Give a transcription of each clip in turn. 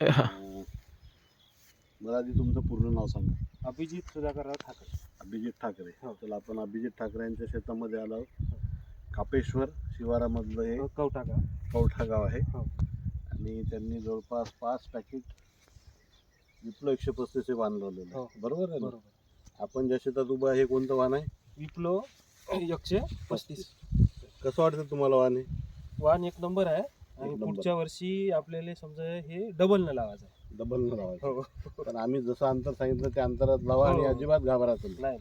हा. मला आधी तुमचं पूर्ण नाव सांगा. अभिजित सुधाकरराव ठाकरे. अभिजित ठाकरे. हो. चला आपण अभिजित ठाकरे यांच्या शेतामध्ये आलो. कापेश्वर शिवारामधलं हे कवठा गाव. कवठा गाव आहे. हो. आणि त्यांनी जवळपास पाच पॅकेट विप्लो एकशे पस्तीस हे वाण लावलेलं हो. आहे बरोबर आहे ना? बरोबर. आपण ज्या शेतात उभं आहे हे कोणतं वाण आहे? विप्लो एकशे पस्तीस. कसं वाटतं तुम्हाला वाण हे? वाहन एक नंबर आहे. आणि. पुढच्या वर्षी आपल्याला समजा हे डबल न लावायचं आहे. डबल न लावायचं. हो. पण आम्ही जसं अंतर सांगितलं त्या अंतरात लावा आणि हो. अजिबात घाबरायचं नाही. नाही.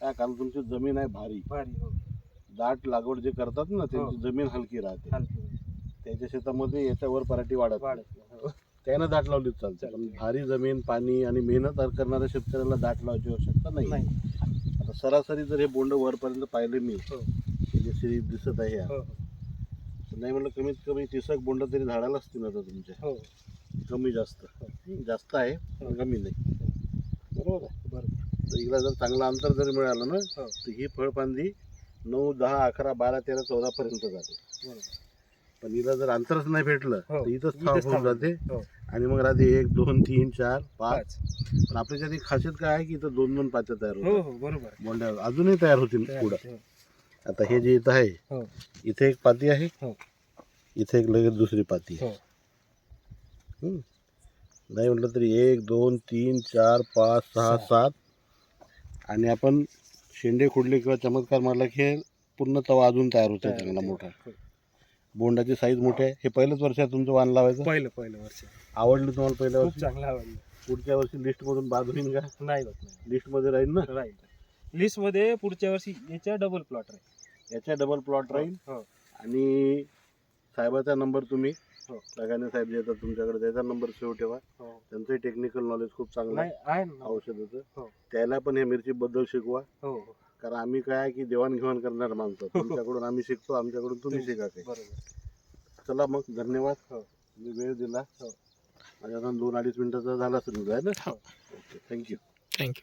काय? कारण तुमची जमीन आहे भारी. भारी हो. दाट लागवड जे करतात ना त्यांची जमीन हलकी राहते. हलकी. त्याच्या शेतामध्ये याच्यावर पराठी वाढत नाही. वाढत नाही. हो. त्यानं दाट लावलीच चालते पण भारी जमीन पाणी आणि मेहनत करणाऱ्या शेतकऱ्याला दाट लावायची आवश्यकता नाही. नाही. आता सरासरी जर हे बोंड वरपर्यंत पाहिले मी हो. हे जे सिरीज दिसत आहे हो. नाही म्हणलं कमीत कमी तिसक बोंड तरी झाडाला असतील आता तुमच्या हो. कमी जास्त. हं, जास्त आहे पण कमी नाही. बरोबर आहे. बरोबर तर हिला जर चांगलं अंतर जर मिळालं ना हो. तर ही फळपांदी नऊ दहा अकरा बारा तेरा चौदा पर्यंत जाते. बरोबर. पण हिला जर अंतरच नाही भेटलं हो. तर इथंच इथंच थांबून. जाते. हो. आणि मग राहते एक दोन तीन चार पाच. पाच. पण आपल्या त्याची खासियत काय आहे की इथं दोन दोन पात्या तयार हो होतात. हो बरोबर बोंड्या अजूनही तयार होतील पुढं. हो. आता हे जे इथं आहे हो. इथे एक पाती आहे हो. इथे एक लगेच दुसरी पाती आहे. हो. नाही म्हटलं तरी एक दोन तीन चार पाच सहा. सात. आणि आपण शेंडे खुडले किंवा चमत्कार मारला की हे पूर्ण तवा अजून तयार होतो चांगला. मोठा. बोंडाची साईज मोठी आहे. हे पहिलंच वर्ष आहे तुमचं वाण लावायचं? पहिलं पहिलं वर्ष. आवडलं तुम्हाला पहिल्या खूप वर्षी? चांगलं आवडलं. पुढच्या वर्षी लिस्टमधून बाद होईल का? नाही लिस्टमध्ये राहील ना? राहील. लिस्टमध्ये पुढच्या वर्षी याच्या डबल प्लॉट राहील. याच्या डबल प्लॉट राहील. हो आणि साहेबाचा नंबर तुम्ही हो. लगाने साहेब जे येतात तुमच्याकडे त्याचा नंबर सेव्ह ठेवा. हो. त्यांचंही टेक्निकल नॉलेज खूप चांगलं आहे. नाही आहे ना. औषधाचं हो. त्याला पण हे मिरचीबद्दल शिकवा. हो. हो कारण आम्ही काय आहे की देवाणघेवाण करणार माणसं. तुमच्याकडून आम्ही शिकतो आमच्याकडून तुम्ही शिका काही. बरोबर. चला मग धन्यवाद. हो. तुम्ही वेळ दिला. हो. माझ्या दोन अडीच मिनिटाचा झाला सुरू आहे ना? हो. Okay thank you thank you